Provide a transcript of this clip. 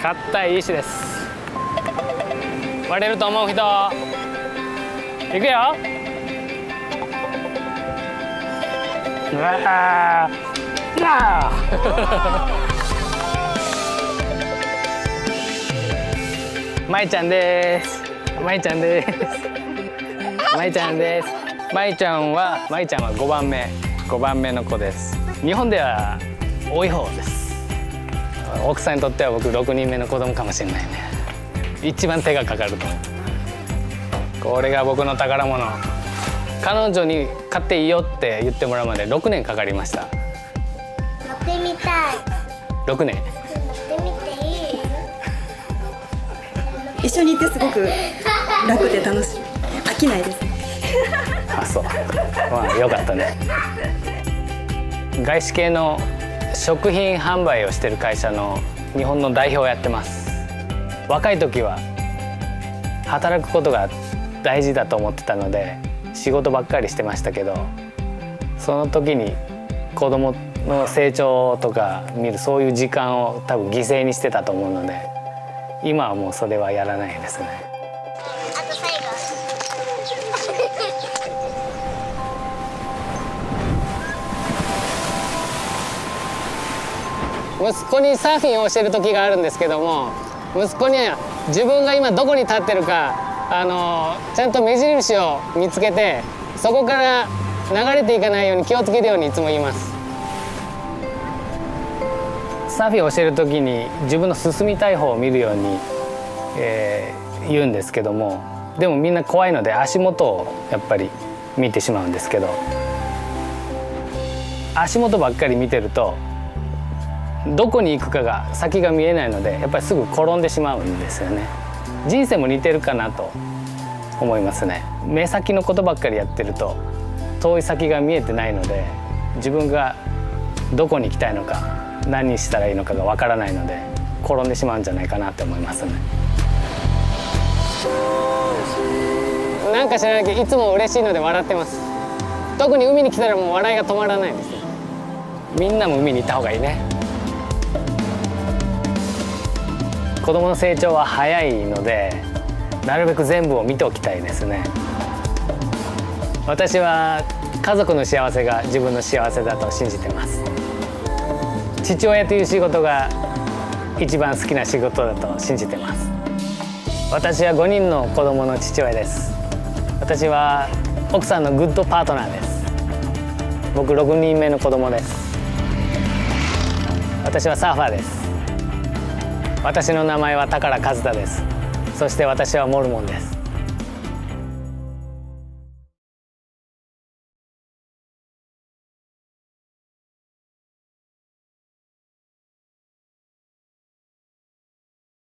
硬い石です。割れると思う人。いくよ。うわあうわあ。まいちゃんです。まいちゃんです。まいちゃんです。まいちゃんはまいちゃんは5番目。5番目の子です。日本では多い方です。奥さんにとっては僕6人目の子供かもしれないね。一番手がかかると。これが僕の宝物。彼女に買っていいよって言ってもらうまで6年かかりました。乗ってみたい。6年。乗ってみていい？一緒にいてすごく楽で楽しい。飽きないです。あそう。まあよかったね。外資系の食品販売をしてる会社の日本の代表をやってます。若い時は働くことが大事だと思ってたので仕事ばっかりしてましたけどその時に子供の成長とか見るそういう時間を多分犠牲にしてたと思うので今はもうそれはやらないですね。息子にサーフィンを教える時があるんですけども息子には自分が今どこに立ってるかあのちゃんと目印を見つけてそこから流れていかないように気をつけるようにいつも言います。サーフィンを教える時に自分の進みたい方を見るように、えー言うんですけどもでもみんな怖いので足元をやっぱり見てしまうんですけど足元ばっかり見てるとどこに行くかが先が見えないのでやっぱりすぐ転んでしまうんですよね。人生も似てるかなと思いますね。目先のことばっかりやってると遠い先が見えてないので自分がどこに行きたいのか何したらいいのかがわからないので転んでしまうんじゃないかなって思いますね。なんか知らないけどいつも嬉しいので笑ってます。特に海に来たらもう笑いが止まらないですみんなも海に行った方がいいね。子供の成長は早いのでなるべく全部を見ておきたいですね。私は家族の幸せが自分の幸せだと信じてます。父親という仕事が一番好きな仕事だと信じてます。私は5人の子供の父親です。私は奥さんのグッドパートナーです。僕6人目の子供です。私はサーファーです。私の名前は宝和太です。そして私はモルモンです。